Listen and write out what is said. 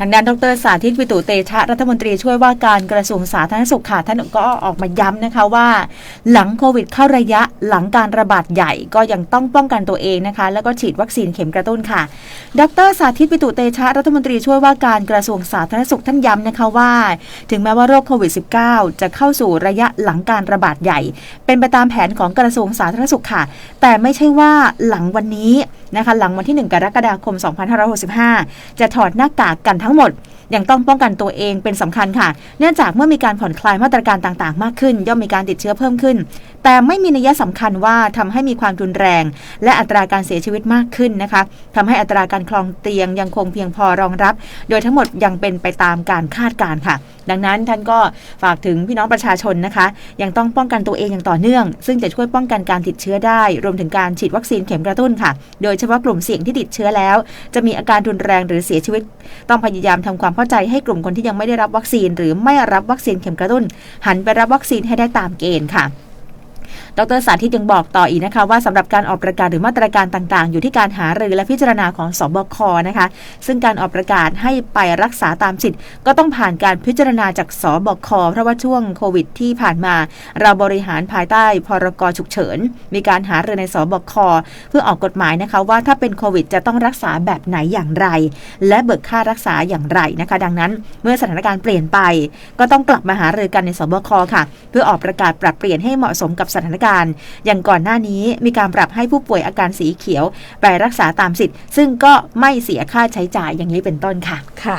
ทางด้านดรสาธิตวิตุเตชะรัฐมนตรีช่วยว่าการกระทรวงสาธารณสุขค่ะท่านก็ออกมาย้ำนะคะว่า หลังโควิดเข้าระยะหลังการระบาดใหญ่ก็ยังต้องป้องกันตัวเองนะคะ แล้วก็ฉีดวัคซีนเข็มกระตุ้นค่ะ ดรสาธิตวิตุเตชะรัฐมนตรีช่วยว่าการกระทรวงสาธารณสุขท่านย้ำนะคะว่า ถึงแม้ว่าโรคโควิด -19 จะเข้าสู่ระยะหลังการระบาดใหญ่ เป็นไปตามแผนของกระทรวงสาธารณสุขค่ะ แต่ไม่ใช่ว่าหลังวันนี้นะคะหลังวันที่ 1 กรกฎาคม 2565 จะถอดหน้ากากกันทงหมดยังต้องป้องกันตัวเองเป็นสำคัญค่ะ เนื่องจากเมื่อมีการผ่อนคลายมาตรการต่างๆ มากขึ้น ย่อมมีการติดเชื้อเพิ่มขึ้น แต่ไม่มีนัยสำคัญว่าทำให้มีความรุนแรง และอัตราการเสียชีวิตมากขึ้นนะคะทำให้อัตราการคลองเตียงยังคงเพียงพอรองรับ โดยทั้งหมดยังเป็นไปตามการคาดการณ์ค่ะ ดังนั้นท่านก็ฝากถึงพี่น้องประชาชนนะคะ ยังต้องป้องกันตัวเองอย่างต่อเนื่อง ซึ่งจะช่วยป้องกันการติดเชื้อได้ รวมถึงการฉีดวัคซีนเข็มกระตุ้นค่ะ โดยเฉพาะกลุ่มเสี่ยงที่ติดเชื้อแล้ว จะมีอาการรุนแรงหรือเสียชีวิต ต้องพยายามทำความเข้าใจให้กลุ่มคนที่ยังไม่ได้รับวัคซีน หรือไม่รับวัคซีนเข็มกระตุ้น หันไปรับวัคซีนให้ได้ตามเกณฑ์ค่ะ ดรสาธิตยังบอกต่ออีกนะคะว่าสำหรับการออกประกาศหรือมาตรการต่างๆ อยู่ที่การหารือและพิจารณาของสบคนะคะ ซึ่งการออกประกาศให้ไปรักษาตามสิทธิ์ ก็ต้องผ่านการพิจารณาจากสบคเพราะว่าช่วงโควิด ที่ผ่านมา เราบริหารภายใต้พรกฉุกเฉิน มีการหารือในสบคเพื่อออกกฎหมายนะคะว่าถ้าเป็นโควิดจะต้องรักษาแบบไหนอย่างไร และเบิกค่ารักษาอย่างไรนะคะ ดังนั้นเมื่อสถานการณ์เปลี่ยนไป ก็ต้องกลับมาหารือกันในสบคค่ะ เพื่อออกประกาศปรับเปลี่ยนให้เหมาะสมกับสถานการณ์อย่างก่อนหน้านี้มีการปรับให้ผู้ป่วยอาการสีเขียว ไปรักษาตามสิทธิ์ ซึ่งก็ไม่เสียค่าใช้จ่ายอย่างนี้เป็นต้นค่ะ ค่ะ